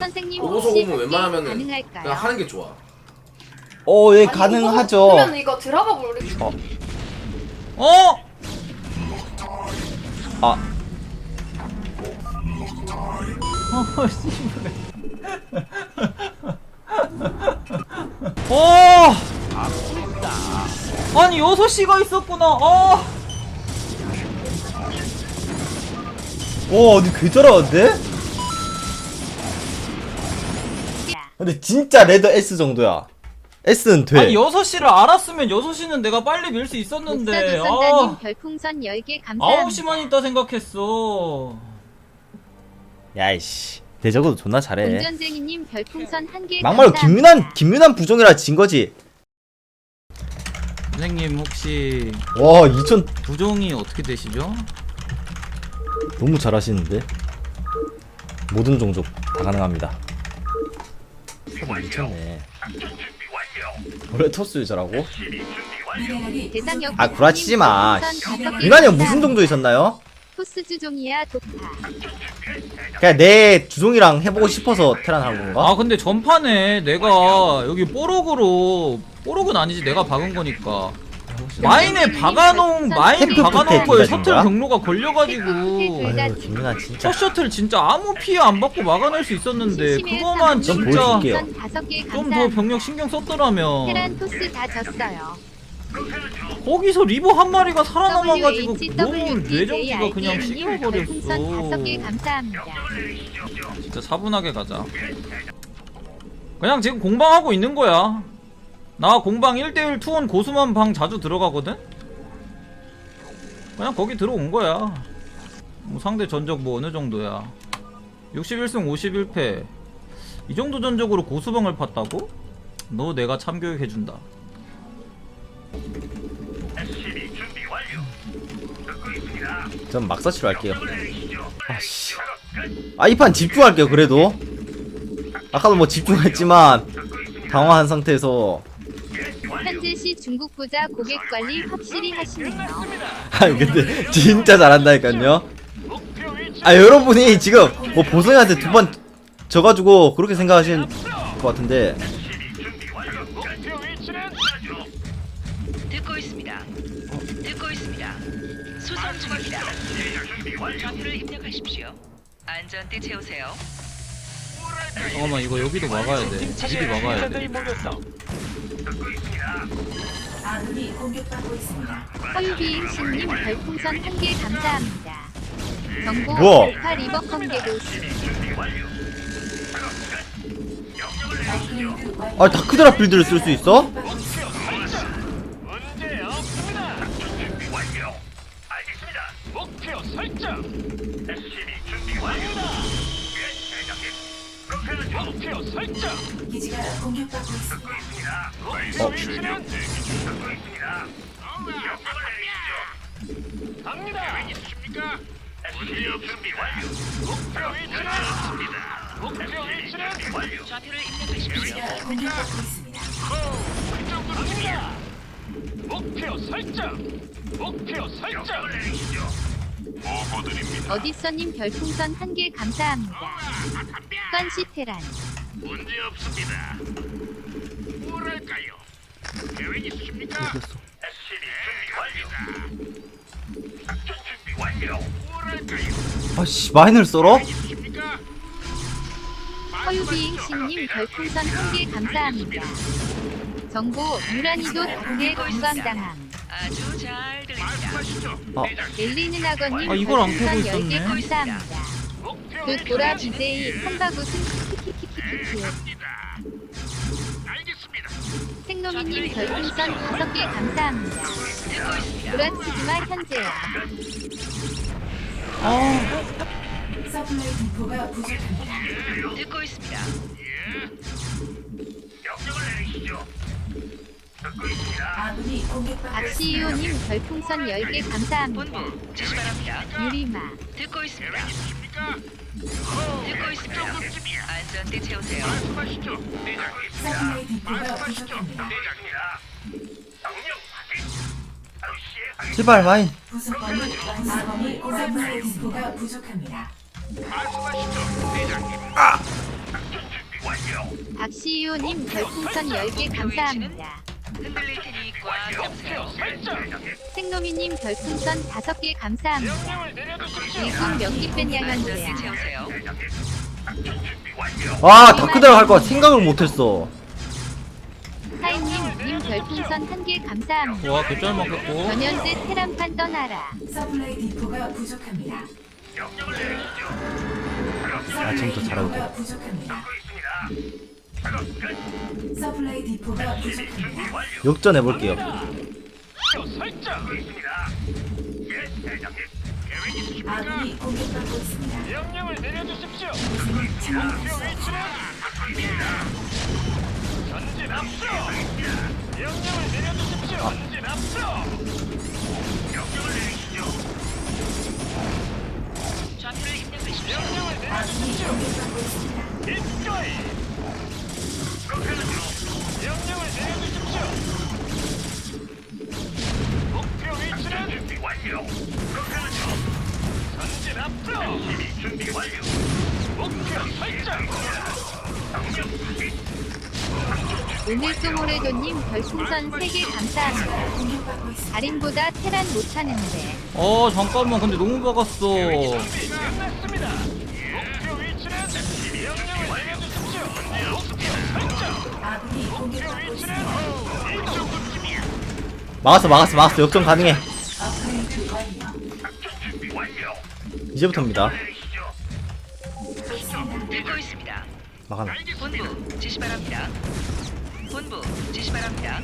선생님 보고서 혹시 보면 헛개인 웬만하면은 가능할까요? 하는 게 좋아. 어, 예, 아니, 가능하죠. 그러면 이거 드라마 볼리 어, 어? 아, 어, 씨발. 어! 아니 6시가 있었구나. 어! 오, 언니 개 잘하는데? 근데 진짜 레드 S 정도야. S는 돼. 아니 6시를 알았으면 6시는 내가 빨리 밀 수 있었는데. 아. 별풍선 10개 감사합니다. 9시만 있다 생각했어. 야이씨. 대적으로 존나 잘해. 운전쟁이님 별풍선 1개 막말로 김윤환, 김윤환 부종이라 진 거지. 선생님 혹시 와, 2000 부종이 어떻게 되시죠? 너무 잘하시는데. 모든 종족 다 가능합니다. 사람 미쳤네. 원래 토스 유저라고? 대상역 아, 구라치지 마. 5개 윤환이 형 무슨 감사합니다. 종족이셨나요? 토스 주종이야 독파. 그냥 내 주종이랑 해보고 싶어서 테란 한 건가? 아 근데 전판에 내가 여기 뽀록으로 뽀록은 아니지 내가 박은 거니까 마인에 박아놓은 마인 템프 박아놓은 거에 셔틀 거야? 경로가 걸려가지고 아유, 진짜. 첫 셔틀 진짜 아무 피해 안 받고 막아낼 수 있었는데 그거만 좀 진짜 보여줄게요. 다섯 개좀더 감사합니다. 병력 신경 썼더라면 테란 토스 다 졌어요. 거기서 리버 한 마리가 살아남아가지고 너무 뇌정지가 그냥 감사합니다. 진짜 차분하게 가자 그냥 지금 공방하고 있는 거야 나 공방 1대1 투원 고수만 방 자주 들어가거든? 그냥 거기 들어온 거야 뭐 상대 전적 뭐 어느 정도야 61승 51패 이 정도 전적으로 고수방을 팠다고? 너 내가 참교육해준다 전 막사치로 할게요. 아씨. 아, 이 판 집중할게요, 그래도. 아까도 뭐 집중했지만, 당황한 상태에서. 현재 시 중국 부자 고객 관리 확실히 하시네요. 아니, 근데, 진짜 잘한다니까요. 아, 여러분이 지금, 뭐, 보성이한테 두 번 져가지고, 그렇게 생각하시는 것 같은데. 듣고 있습니다. 듣고 있습니다. 수송 중입니다. 좌표를 입력하십시오. 안전띠 채우세요. 잠깐만 이거 여기도 막아야 돼 집이 막아야 돼 허유비잉씨님 별풍선 1개 감사합니다. 정보 뭐야? 알파 리버컨 개고수. 아, 다크드라 빌드를 쓸 수 있어? 목표 설정. 기지가 공격받고 있습니다. 목표 위치는 갑니다. 계획 있으십니까? SCB 준비 완료. 목표 위치는 목표 위치는 좌표를 입력하십시오. 기지가 공격받고 있습니다. 그 정도입니다. 목표 설정. 목표 설정. 보고드립니다. 어디서님 별풍선 1개 감사합니다. 건시 테란. 문제 없습니다. 뭐랄까요? 계획 있으십니까? SCB 준비 완료. 작전 준비 완료. 뭐랄까요? 아씨, 마인을 썰어? 있으십니까? 허유비잉씨님 별풍선 1개 감사합니다. 정보 유란이도 닭대 건강당함. 아주 잘 들립니다. 말씀하시죠. 아. 대장님. 엘리는 아거님 아, 이걸 안 별풍선 켜고 10개 있었네. 감사합니다. 목표 그 보라 위치는 BJ 한바구슨 키키키키키키. 갑니다. 알겠습니다. 생노미님 별풍선 5개 감사합니다. 듣고 있습니다. 보라치지마 현재야. 서플라이 디포가 부족합니다. 듣고 있습니다. 명령을 내리시죠. 아군이 공격받고 박시이오님 별풍선 10개 감사합니다. 본부 지시 바랍니다. 유리마. 듣고 있습니다. 있습니까? 듣고 있습니다. 안전띠 채우세요. 말씀하시죠. 대장님. 서플라이 디포가 말씀하시죠. 부족합니다. 대장입니다. 명령 확인. 제발, 마인. 서플라이 부족합니다. 말씀하시죠. 대장님. 박시우님 별풍선 10개 감사합니다. 흔들릴 테니 꽉 잡으세요. 생노미님 별풍선 5개 감사합니다. 일국 명기 뺀 안전띠 양현주야. 채우세요. 아 다크드라 할거 생각을 못했어 사인님 님 별풍선 1개 감사합니다. 와 개쩔 먹겠고 전현재 테란판 떠나라. 서플라이 디포가 부족합니다. 아침부터 잘하고 디포가 부족합니다. 서플라이 디포가 부족합니다. 역전해 볼게요 아군이 공격받고 있습니다. 명령을 내려주십시오. 전진 앞으로. 명령을 내려주십시오. 전진 앞으로. 명령을 내리시죠. 좌표를 입력하십시오. 명령을 아군이 내려주십시오. 공격받고 있습니다. 기꺼이. 오늘 쏘모레도님 별풍선 3개 감사합니다. 달인보다 테란 못하는데. 어 잠깐만 근데 너무 박았어. 막았어 막았어 막았어 역전 가능해. 이제부터입니다 내리시죠. 듣고 있습니다. 막아놔 본부 지시 바랍니다. 본부 지시 바랍니다.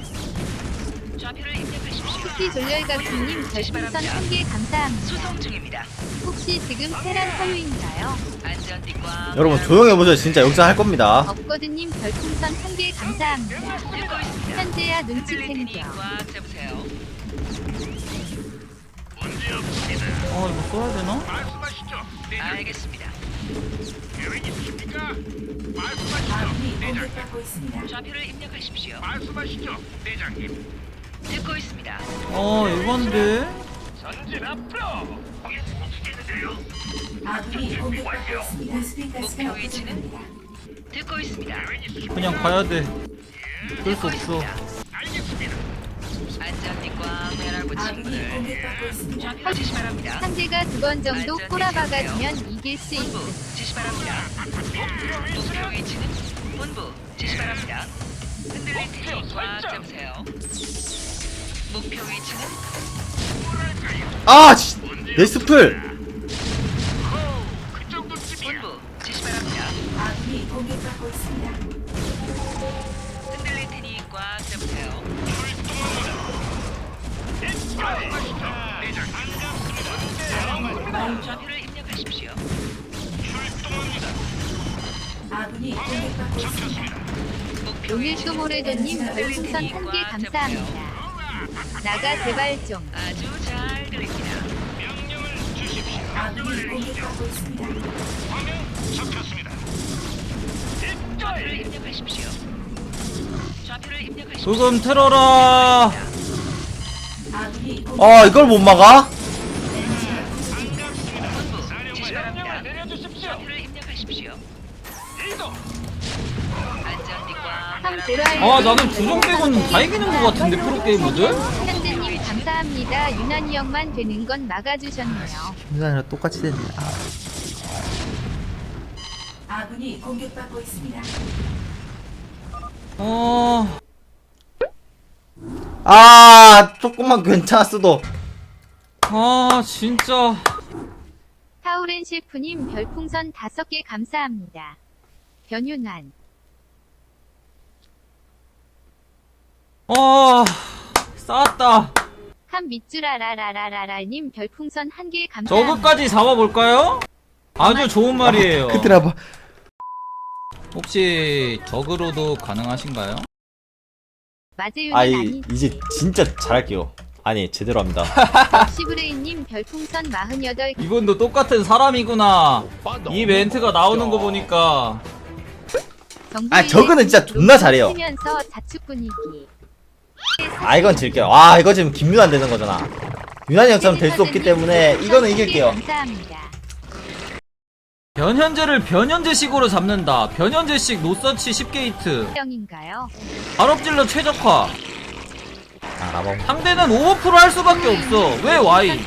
좌표를 입력하십시오. 쿠키 졸렬각수님 별풍선 1개 감사합니다. 수송 중입니다. 혹시 지금 테란 사유인가요? 안전띠. 여러분 조용해보세요 진짜 역전 할 겁니다 업거드님 별풍선 1개 감사합니다. 듣고 있습니다. 현재야 눈치. 꽉 잡으세요. 문제 없습니다. 아 이거 써야 되나? 말씀하시죠. 대장 알겠습니다. 계획 있으십니까? 말씀하시죠. 아군이 대장 공격받고 있습니다. 좌표를 입력하십시오. 말씀하시죠. 대장님. 듣고 있습니다. 어 이건데 전진 앞으로. 아군이 목표 위치는? 듣고 있습니다. 그냥 가야 돼 어쩔 수 듣고 없어 있습니다. 알겠습니다. 안전띠 꽉 매라고 아군이 친구들. 공격받고 있습니다. 좌표 지시 바랍니다. 상대가 두 번 정도 꼬라박아주면 이길 수 본부 있음. 지시 바랍니다. 목표 위치는 본부 지시 바랍니다. 흔들릴 테니 꽉 잡으세요. 목표 위치는 아 씨, 그 정도쯤이야. 본부 지시 바랍니다. 아군이 공격받고 있습니다. 흔들릴 테니 꽉 잡으세요. 말씀하시죠. 대장 반갑습니다. 좌표를 입력하십시오. 출동합니다. 아군이 공격받고 있습니다. 목표 오늘 위치는 쏘모레도님 별풍선 1개 감사합니다. 나가 제발 좀. 아주 잘 들립니다. 명령을 주십시오. 아군이 공격받고 있습니다. 화면 잡혔습니다. 좌표를. 입력하십시오. 좌표를 입력하십시오. 조금 틀어라 아군이 아 이걸 못 막아? 아 나는 부정 빼고는 다 이기는 것 같은데 프로게이머들? 현재님 감사합니다. 유난히 형만 되는 건 막아주셨네요. 김산이랑 똑같이 됐네 아. 아군이 공격받고 있습니다. 어... 아 조금만 괜찮았어도 아 진짜 타우렌 셰프님 별풍선 5개 감사합니다. 변윤환. 아 쌓았다 한 밑줄 아라라라라라님 별풍선 1개 감사합니다. 저거까지 잡아볼까요? 아주 좋은 말이에요 그때라 혹시 적으로도 가능하신가요? 마재윤이 아이 아니 이제 진짜 잘할게요 아니 제대로 합니다 시브레이님 별풍선 48개 이분도 똑같은 사람이구나 이 멘트가 나오는 거 보니까 아, 저거는 진짜 존나 잘해요. 면서 자축 분위기. 아 이건 질게요 아 이거 지금 김유한 되는 거잖아 유난히 형처럼 될 수 없기 때문에 이거는 이길게요. 변현재를 변현재식으로 잡는다. 변현재식 노서치 10게이트. 형인가요? 발업질러 최적화. 아 상대는 오버풀 할 수밖에 없어. 왜 Y?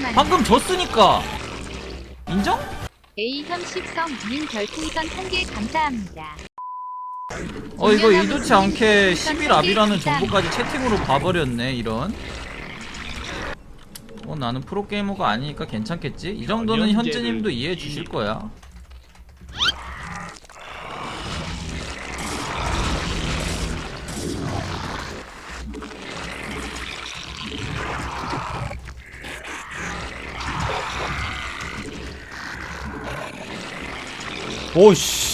맞나? 방금 졌으니까. 인정? A형 십성님 별풍선 한개 감사합니다. 어 이거 의도치 않게 11압이라는 정보까지 채팅으로 봐버렸네 이런. 어 나는 프로게이머가 아니니까 괜찮겠지? 이 정도는 현재님도 이해해 주실 거야. 오씨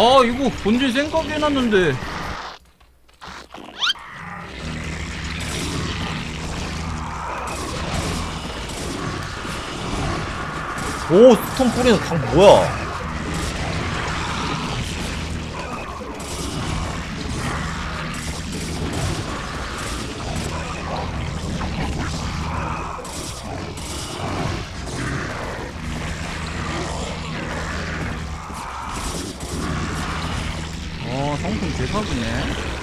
아 이거 본진 생각해 놨는데. 오 스톤 뿌리는 강 뭐야 어 상품 대박이네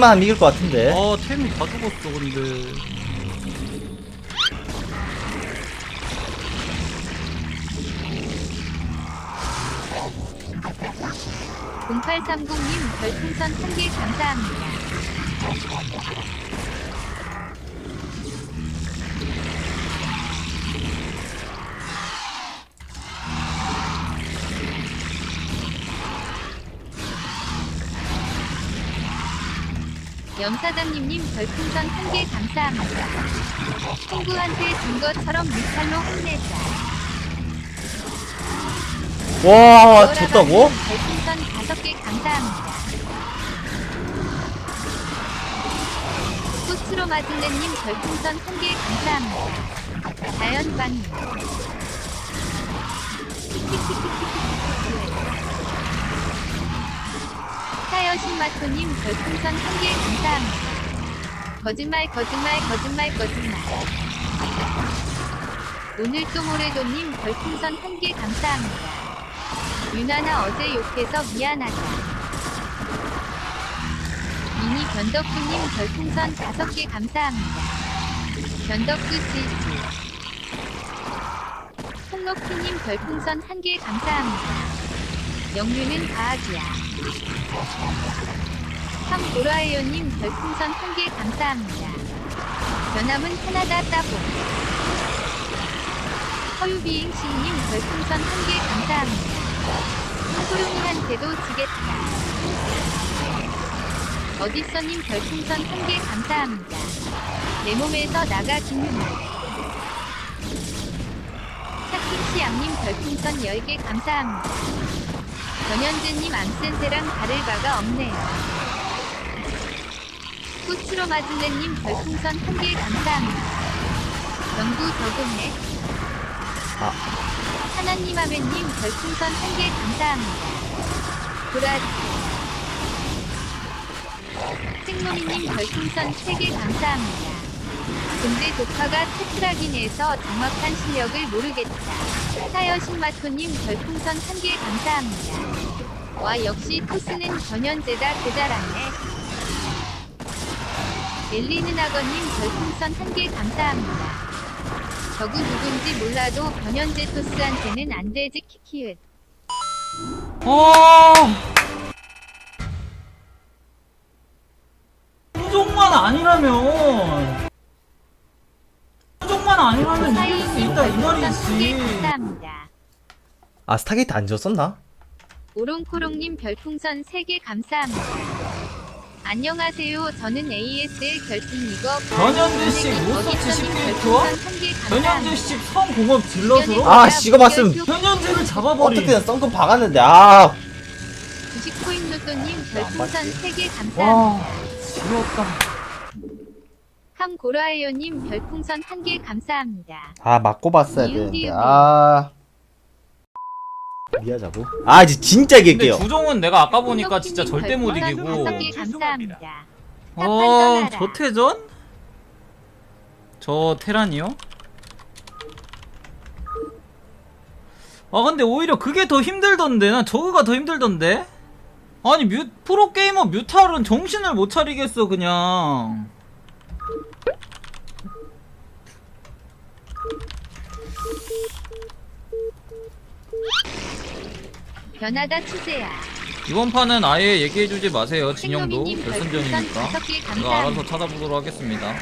아 맞기만 하면 이길 것 같은데 아 템이 다 죽었어 근데 0830님 별풍선 한개 감사합니다. 염사장님님 별풍선 한 개 감사합니다. 친구한테 준 것처럼 미탈로 혼내자. 와 졌다고? 별풍선 다섯 개 감사합니다. 꽃으로 마질레님 별풍선 한 개 감사합니다. 자연방님. 사여신마토님 별풍선 한 개 감사합니다. 거짓말 거짓말 거짓말 거짓말. 오늘 또 모래도님 별풍선 한 개 감사합니다. 유나나 어제 욕해서 미안하다. 미니 변덕구님 별풍선 다섯 개 감사합니다. 변덕구 씨지. 홍록희님 별풍선 한 개 감사합니다. 영유는 과학이야. 황보라에요님 별풍선 한개 감사합니다. 변함은 캐나다 따봉. 허유비행 씨님 별풍선 한개 감사합니다. 소룡이한테도 지겠다. 어디서님 별풍선 한개 감사합니다. 내 몸에서 나가 김윤아. 차킹씨 양님 별풍선 10개 감사합니다. 전현재님 안센세랑 다를 바가 없네요. 꽃으로 마질레님 별풍선 한 개 감사합니다. 영구 더군네. 아. 하나님 아멘님 별풍선 한 개 감사합니다. 브라지. 생노리님 별풍선 3개 감사합니다. 근데 조카가 테트라긴에서 정확한 실력을 모르겠다. 사여 신마토님 별풍선 한개 감사합니다. 와 역시 토스는 전현재다 대잘하네. 엘리는 악어님 별풍선 한개 감사합니다. 저구 누군지 몰라도 변현재 토스한테는 안 되지 키키읒. 아 수족만 아니라면 수족만 아니라면 이길 수 있다 이 말이지 감사합니다. 아 스타게이트 안 졌었나? 오롱코롱님 별풍선 3개 감사합니다. 안녕하세요. 저는 ASL 결승 리거 변현재씨 모서치 10개 좋아? 변현재씨 성공업 딜러스로? 아, 씨가 봤음. 변현재를 잡아버린 어떻게 든 썬금 박았는데 아 90코인 노또님 별풍선 3개 감사합니다. 와 지렸다 함고라에요님 별풍선 1개 감사합니다. 아 맞고 봤어야 되는데. 아 미하자고 아 이제 진짜 근데 이길게요 주종은 내가 아까 보니까 진짜 절대 못 이기고 다섯 개 감사합니다. 어. 저태전? 저 테란이요? 아 근데 오히려 그게 더 힘들던데 난 저거가 더 힘들던데 아니 뮤 프로게이머 뮤탈은 정신을 못 차리겠어 그냥 변하다 추세야. 이번 판은 아예 얘기해주지 마세요 진영도. 별풍선 결승전이니까. 5개 제가 감사합니다. 알아서 찾아보도록 하겠습니다.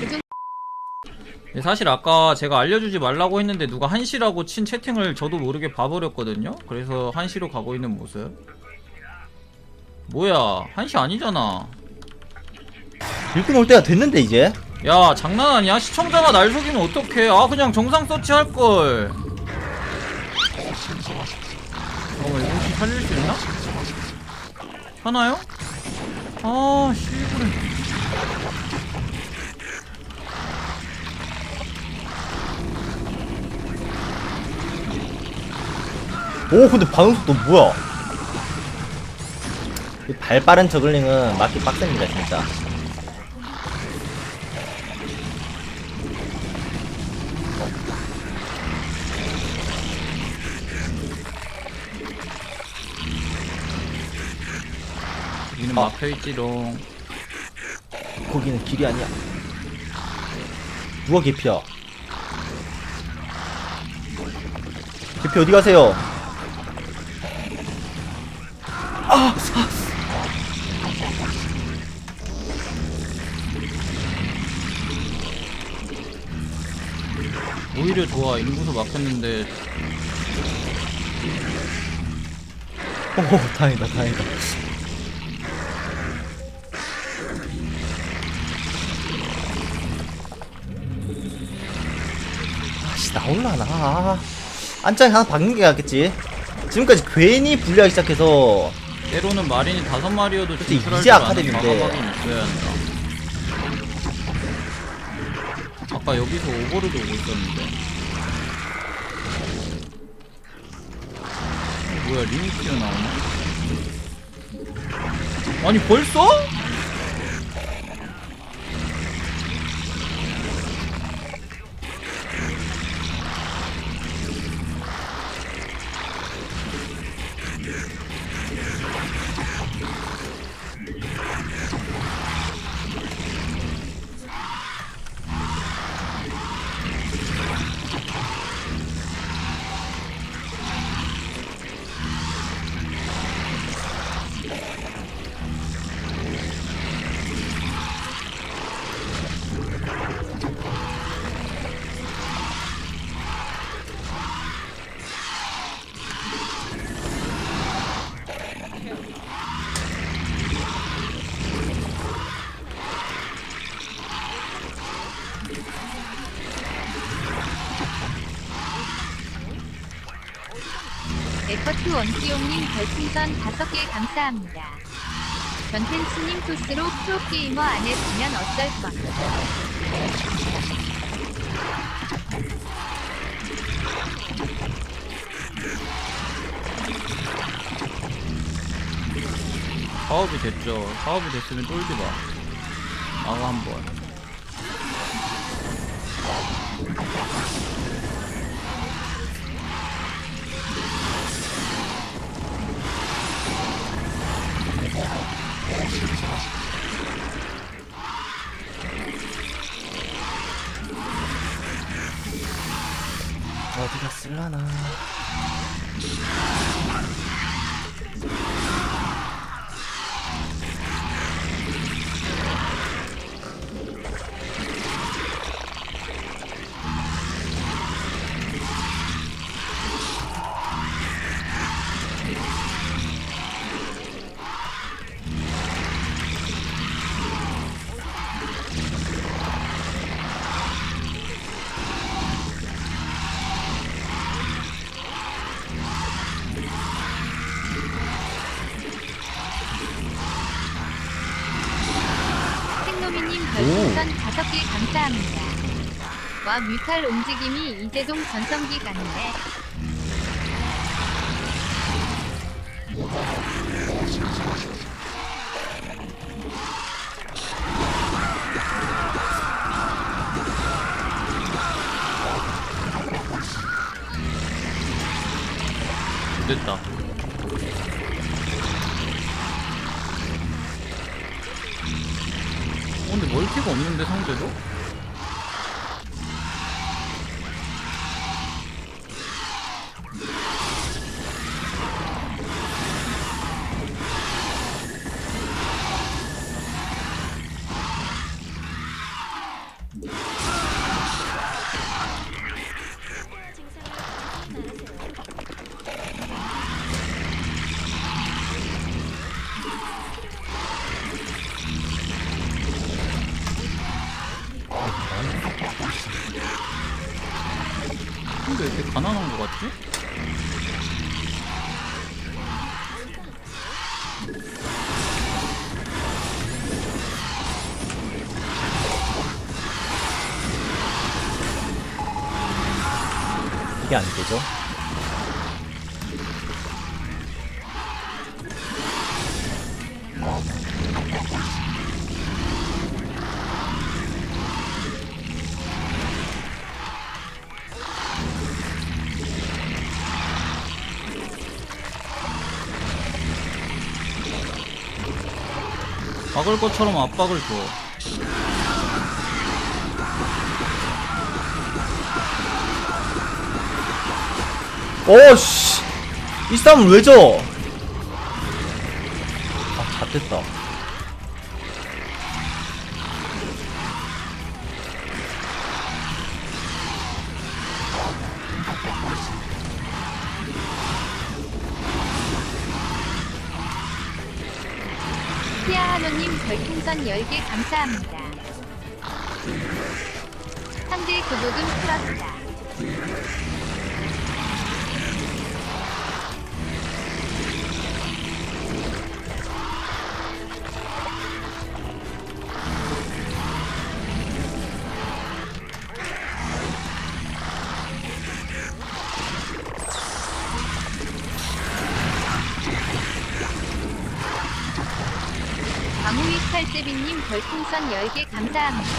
그중 네, 사실 아까 제가 알려주지 말라고 했는데 누가 한시라고 친 채팅을 저도 모르게 봐버렸거든요. 그래서 한시로 가고 있는 모습. 뭐야 한시 아니잖아. 일꾼 올 때가 됐는데 이제 야 장난 아니야? 시청자가 날 속이면 어떡해? 아 그냥 정상 서치 할걸. 어머 이거 혹시 살릴 수 있나? 하나요? 아 씨부래 오 근데 반응 속도 뭐야? 이 발 빠른 저글링은 맞기 빡셉니다 진짜 막혀있지롱. 거기는 길이 아니야. 누가 개피야? 개피 어디 가세요? 오히려 좋아. 인구수 막혔는데. 오 다행이다 다행이다 나올라나 아, 안장에 하나 박는 게 낫겠지 지금까지 괜히 불리하기 시작해서 때로는 마린이 다섯 마리여도 그치, 진출할 이제 줄 아는 아카데미인데. 있어야 한다. 아까 여기서 오버로드 오고 있었는데. 어, 뭐야 리미티어 나오네? 아니 벌써? 원수용님 별풍선 5개 감사합니다. 전텐츠님 토스로 프로게이머 안 했으면 어쩔 것. 사업이 됐죠. 사업이 됐으면 쫄지 마. 나가 한번. 쓸라나 와 뮤탈 움직임이 이재동 전성기 같네. 근데 왜 이렇게 가난한 거 같지? 이게 안 되죠? 막을 것처럼 압박을 줘. 오씨! 이 싸움을 왜 져? 아, 잣됐다. 별풍선 10개 감사합니다. 상대 구독은 플러스다. 별풍선 10개 감사합니다.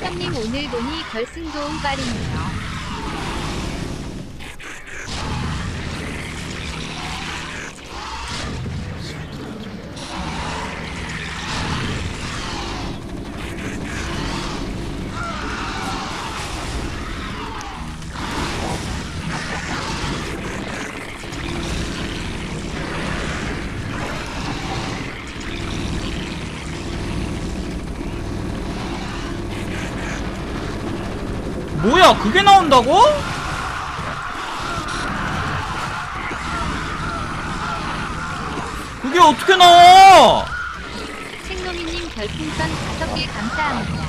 형님 오늘 보니 결승 도움 빠르네요. 그게 나온다고? 그게 어떻게 나와? 생노미님 별풍선 5개 감사합니다.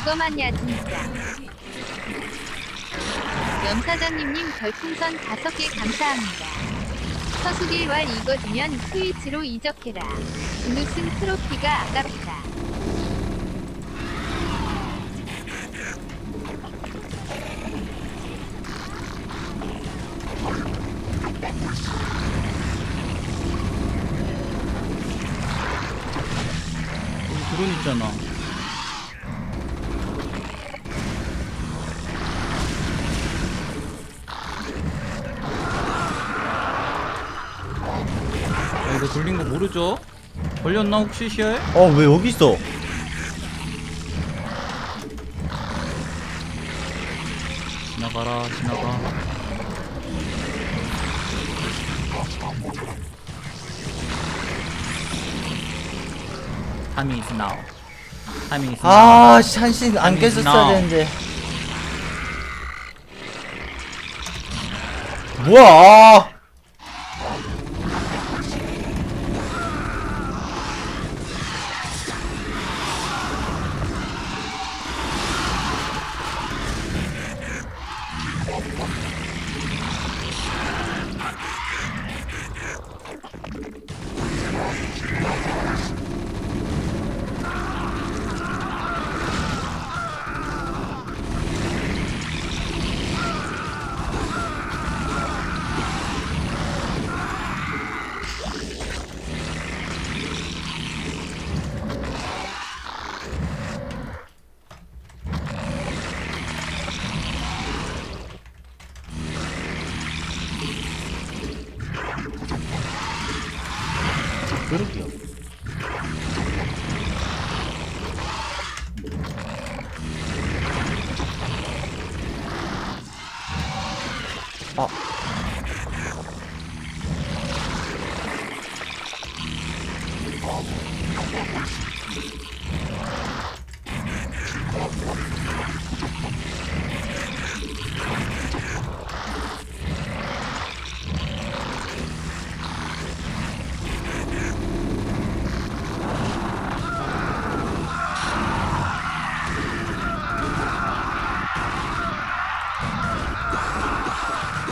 이거만야 진짜. 염사장님님 별풍선 5개 감사합니다. 서수길왈 이거 주면 스위치로 이적해라. 우승 트로피가 아깝다. 드론 있잖아. 야, 이거 돌린 거 모르죠? 걸렸나 혹시 시야에? 어, 왜 여기 있어? 지나가라 지나가 Time is now Time is now 아, 씨, 한신 안 아니, 깼었어야 나. 되는데. 뭐야, 아. 아.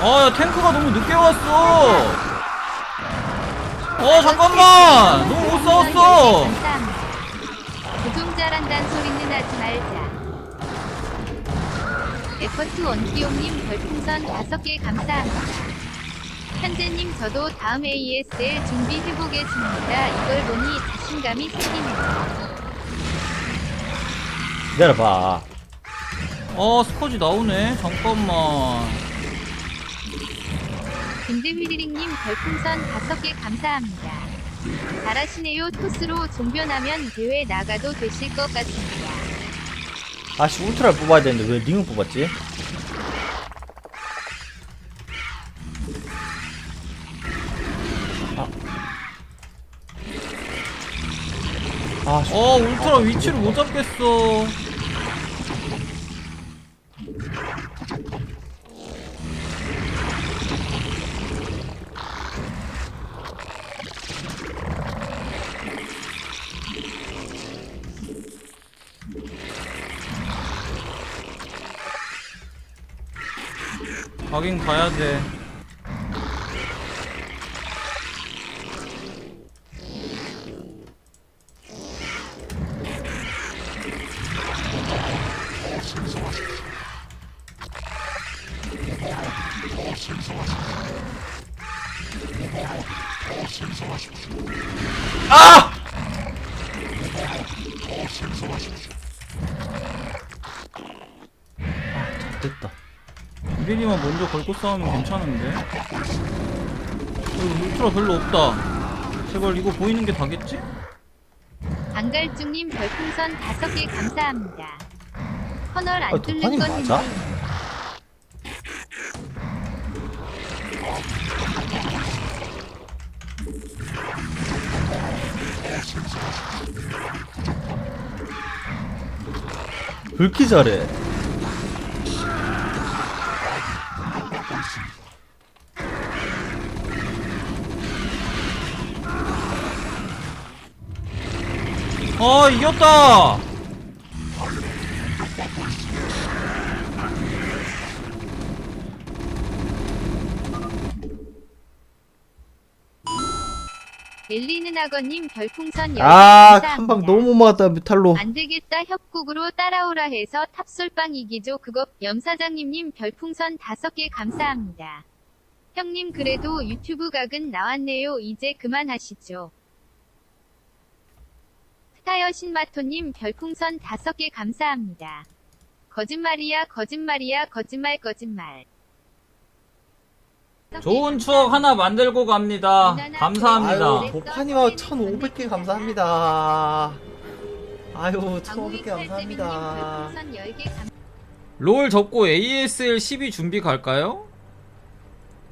아, 야, 탱크가 너무 늦게 왔어. 어, 잠깐만. 너무 못 싸웠어. 감사합니다. 구동 잘한다는 소리는 하지 말자. 에퍼트 원기용님 별풍선 5개 감사합니다. 현재님 저도 다음 ASL 준비해보겠습니다. 이걸 보니 자신감이 생기네요. 기다려봐. 어, 스커지 나오네. 잠깐만. 근데 휘리릭님 별풍선 5개 감사합니다. 잘하시네요. 토스로 종변하면 대회 나가도 되실 것 같습니다. 아씨 울트라를 뽑아야 되는데 왜 링을 뽑았지? 아. 아, 씨. 어, 울트라 위치를 못 잡겠어. 가긴 가야 돼. 아! 아, 됐다. 이벤이만 먼저 걸고 싸우면 괜찮은데? 어, 울트라 별로 없다. 제발 이거 보이는 게 다겠지? 안갈중님 별풍선 5개 감사합니다. 커널 안 아, 뚫는 건 맞아? 이렇게 잘해? 아 이겼다! 엘리는 악어님 별풍선 10개 아. 한 방 너무 맞았다, 뮤탈로. 안 되겠다 협곡으로 따라오라 해서 탑솔빵 이기죠 그거 염사장님님 별풍선 5개 감사합니다. 형님 그래도 유튜브 각은 나왔네요 이제 그만하시죠. 스타여 신마토님 별풍선 5개 감사합니다. 거짓말이야 거짓말이야 거짓말 거짓말. 좋은 추억 하나 만들고 갑니다. 감사합니다. 아유, 도파니와 1,500개 감사합니다. 아유, 1,500개 감사합니다. 별풍선 10개 감... 롤 접고 ASL 12 준비 갈까요?